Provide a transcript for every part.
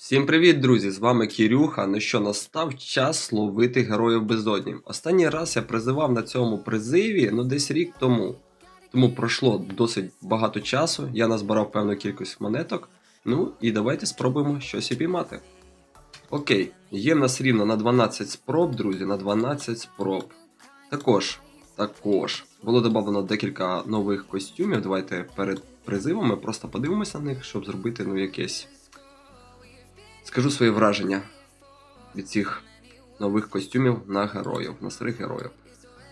Всім привіт, друзі! З вами Кірюха. Ну що, настав час ловити героїв безодні. Останній раз я призивав на цьому призиві ну десь рік тому. Тому пройшло досить багато часу, я назбирав певну кількість монеток. Ну і давайте спробуємо щось упіймати. Окей, є в нас рівно на 12 спроб, друзі, на 12 спроб. Також, також було додано декілька нових костюмів. Давайте перед призивом ми просто подивимося на них, щоб зробити ну якесь скажу свої враження від цих нових костюмів на героїв, на старих героїв.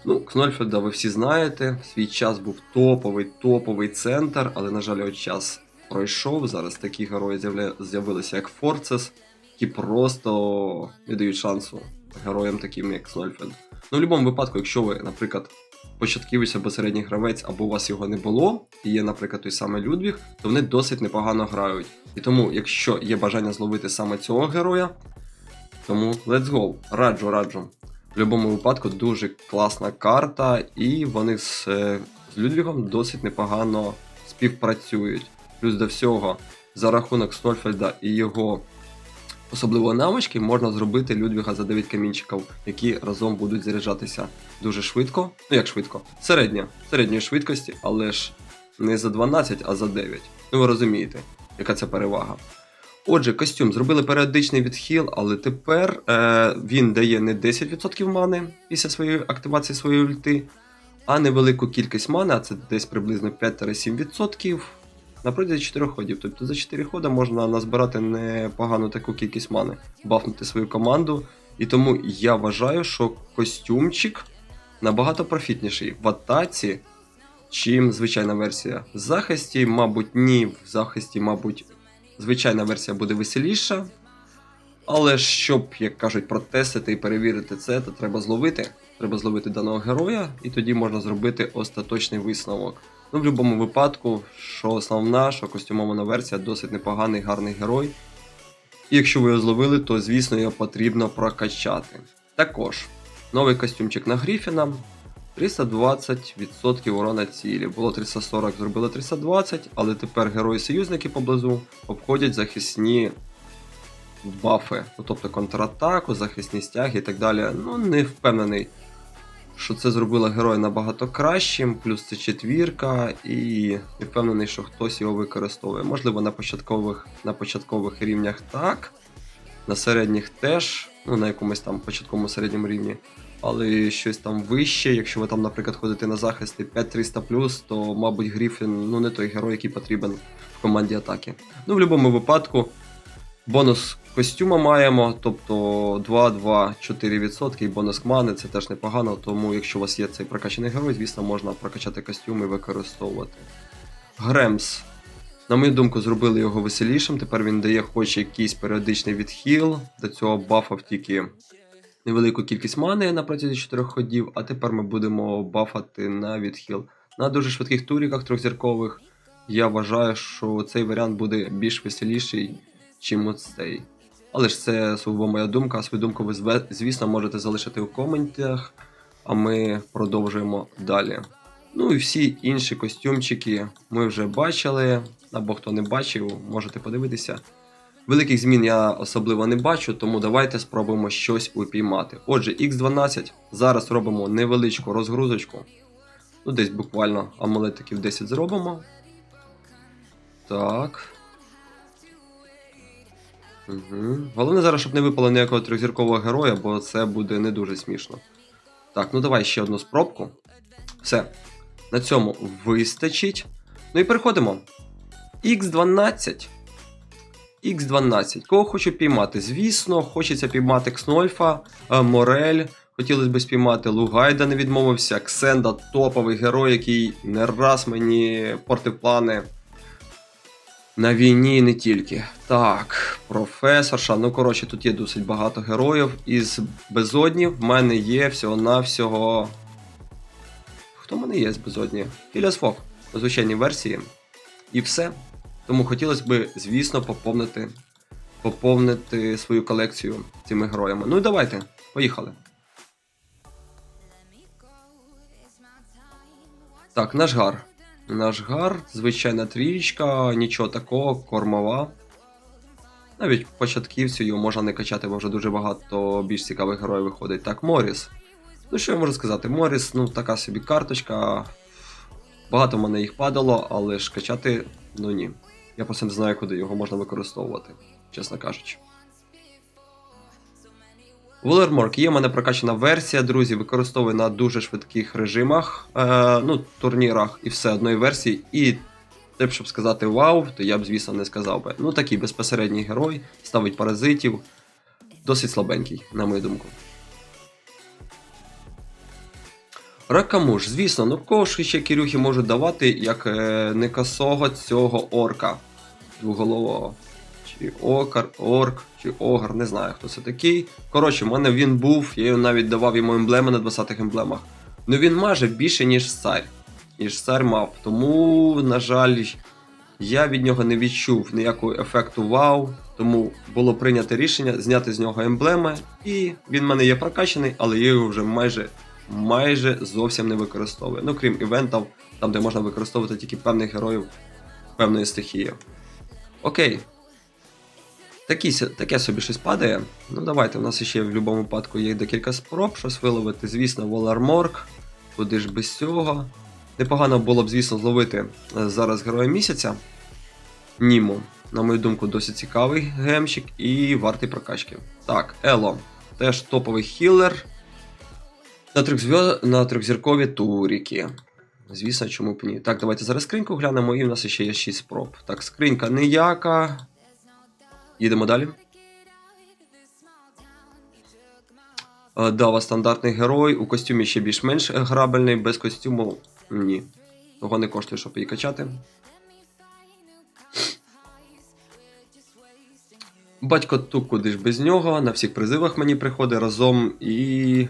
Ну, Кнольфельда ви всі знаєте, свій час був топовий, топовий центр, але, на жаль, от час пройшов. Зараз такі герої з'явилися, як Форцес, які просто не дають шансу героям, таким як Кнольфельд. Ну, в будь-якому випадку, якщо ви, наприклад, початківець або середній гравець, або у вас його не було, і є, наприклад, той самий Людвіг, то вони досить непогано грають. І тому, якщо є бажання зловити саме цього героя, тому let's go. Раджу, раджу. В будь-якому випадку дуже класна карта, і вони з, е, з Людвігом досить непогано співпрацюють. Плюс до всього, за рахунок Стольфельда і його особливої навички можна зробити Людвіга за 9 камінчиків, які разом будуть заряджатися дуже швидко. Ну як швидко? Середня, середньої швидкості, але ж не за 12, а за 9. Ну ви розумієте, яка це перевага. Отже, костюм зробили періодичний відхил, але тепер е, він дає не 10% мани після своєї активації своєї ульти, а невелику кількість мани, а це десь приблизно 5-7% на протязі 4 ходів. Тобто за 4 ходи можна назбирати непогану таку кількість мани, бафнути свою команду. І тому я вважаю, що костюмчик набагато профітніший в атаці, чим звичайна версія. В захисті, мабуть, ні, в захисті, мабуть, звичайна версія буде веселіша. Але щоб, як кажуть, протестити і перевірити це, то треба зловити. Треба зловити даного героя, і тоді можна зробити остаточний висновок. Ну, в будь-якому випадку, що основна, що костюмована версія досить непоганий, гарний герой. І якщо ви його зловили, то звісно його потрібно прокачати. Також новий костюмчик на Гріфіна. 320% урона цілі. Було 340, зробили 320, але тепер герої-союзники поблизу обходять захисні бафи, ну, тобто контратаку, захисні стяги і так далі. Ну, не впевнений, що це зробило героя набагато кращим, плюс це четвірка, і не впевнений, що хтось його використовує. Можливо, на початкових, на початкових рівнях так, на середніх теж, ну на якомусь там початковому середньому рівні. Але щось там вище, якщо ви там, наприклад, ходите на захисти 5300, то, мабуть, Гріфін ну не той герой, який потрібен в команді атаки. Ну, в будь-якому випадку, бонус костюма маємо, тобто 2-2-4% і бонус мани, це теж непогано, тому якщо у вас є цей прокачаний герой, звісно, можна прокачати костюм і використовувати. Гремс. На мою думку, зробили його веселішим. Тепер він дає хоч якийсь періодичний відхил. До цього бафав тільки невелику кількість мани на протязі 4 ходів, а тепер ми будемо бафати на відхил. На дуже швидких туріках трьохзіркових. Я вважаю, що цей варіант буде більш веселіший, чим оцей. Але ж це сугубо моя думка, свою думку ви звісно можете залишити у коментах, а ми продовжуємо далі. Ну і всі інші костюмчики ми вже бачили, або хто не бачив, можете подивитися. Великих змін я особливо не бачу, тому давайте спробуємо щось упіймати. Отже, X12. Зараз робимо невеличку розгрузочку. Ну, десь буквально амулетиків 10 зробимо. Так. Угу. Головне зараз, щоб не випало ніякого трьохзіркового героя, бо це буде не дуже смішно. Так, ну давай ще одну спробку. Все. На цьому вистачить. Ну і переходимо. X12. X12. Кого хочу піймати? Звісно, хочеться піймати Кснольфа, е, Морель. Хотілося б спіймати Лугайда, не відмовився. Ксенда топовий герой, який не раз мені портив плани. На війні не тільки. Так, професорша. Ну, коротше, тут є досить багато героїв. Із безоднів в мене є всього-навсього. Хто в мене є з безодні? Філіас Фок у звичайній версії. І все. Тому хотілося б, звісно, поповнити, поповнити свою колекцію цими героями. Ну і давайте, поїхали. Так, наш гар. Наш гар, звичайна трієчка, нічого такого, кормова. Навіть початківцю його можна не качати, бо вже дуже багато більш цікавих героїв виходить. Так, Моріс. Ну що я можу сказати? Моріс, ну така собі карточка. Багато в мене їх падало, але ж качати, ну ні. Я просто не знаю, куди його можна використовувати, чесно кажучи. Вулерморк є в мене прокачана версія, друзі, використовую на дуже швидких режимах, е, ну, турнірах і все одної версії. І те, щоб сказати вау, то я б, звісно, не сказав би. Ну, такий безпосередній герой, ставить паразитів. Досить слабенький, на мою думку. Ракамуш, звісно, ну кого ж ще Кирюхи можуть давати, як е, не косого цього орка двоголового. Чи окар, орк, чи огар, не знаю хто це такий. Коротше, в мене він був, я його навіть давав йому емблеми на 20-х емблемах. Ну він майже більше, ніж цар. Ніж цар мав. Тому, на жаль, я від нього не відчув ніякого ефекту вау. Тому було прийнято рішення зняти з нього емблеми. І він в мене є прокачаний, але я його вже майже майже зовсім не використовую. Ну, крім івентів, там де можна використовувати тільки певних героїв певної стихії. Окей. Такі, таке собі щось падає. Ну давайте, у нас ще в будь-якому випадку є декілька спроб щось виловити. Звісно, Воларморк. Куди ж без цього. Непогано було б, звісно, зловити е, зараз героя місяця. Німу. На мою думку, досить цікавий гемщик і вартий прокачки. Так, Ело. Теж топовий хілер. На, трьохзв'я- на трьохзіркові туріки. Звісно, чому б ні. Так, давайте зараз скриньку глянемо, і в нас ще є 6 спроб. Так, скринька ніяка. Їдемо далі. Е, Дава стандартний герой. У костюмі ще більш-менш грабельний, без костюму ні. Того не коштує, щоб її качати. Батько Тук, куди ж без нього, на всіх призивах мені приходить разом і.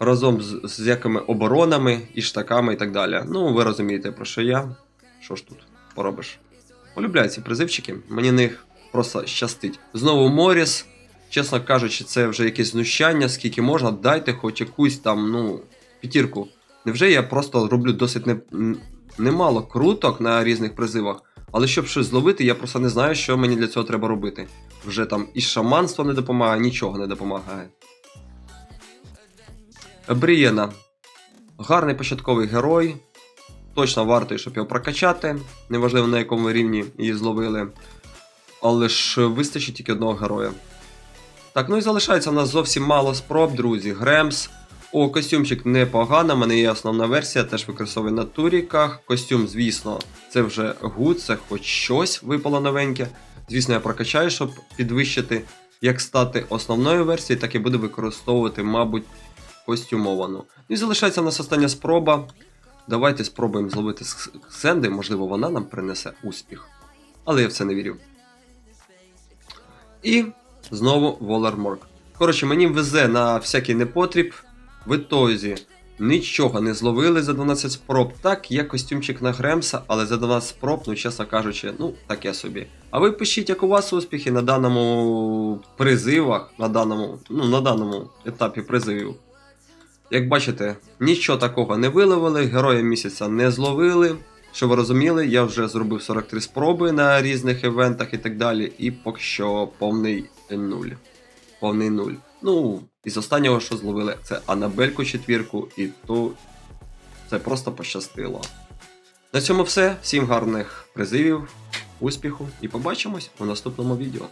Разом з, з якими оборонами і штаками і так далі. Ну, ви розумієте, про що я. Що ж тут поробиш? Полюбляю ці призивчики, мені них просто щастить. Знову Моріс. Чесно кажучи, це вже якесь знущання, скільки можна, дайте хоч якусь там, ну, п'ятірку. Невже я просто роблю досить не, немало круток на різних призивах, але щоб щось зловити, я просто не знаю, що мені для цього треба робити. Вже там і шаманство не допомагає, нічого не допомагає. Брієна. Гарний початковий герой. Точно вартий, щоб його прокачати. Неважливо на якому рівні її зловили. Але ж вистачить тільки одного героя. Так, ну і залишається в нас зовсім мало спроб, друзі. Гремс. О, костюмчик непогано, в мене є основна версія, теж використовую на туріках. Костюм, звісно, це вже гуд, це хоч щось випало новеньке. Звісно, я прокачаю, щоб підвищити, як стати основною версією, так і буду використовувати, мабуть, костюмовану. Ну і залишається в нас остання спроба. Давайте спробуємо зловити Кс- Ксенди, можливо, вона нам принесе успіх. Але я в це не вірю. І знову Воларморк. Коротше, мені везе на всякий непотріб. В ітозі нічого не зловили за 12 спроб. Так, є костюмчик на Гремса, але за 12 спроб, ну чесно кажучи, ну таке собі. А ви пишіть, як у вас успіхи на даному призивах, на даному, ну, на даному етапі призивів. Як бачите, нічого такого не виловили, героя місяця не зловили. Щоб ви розуміли, я вже зробив 43 спроби на різних івентах і так далі, і поки що повний нуль. Повний нуль. Ну, із останнього, що зловили, це Анабельку четвірку, і то це просто пощастило. На цьому все. Всім гарних призивів, успіху і побачимось у наступному відео.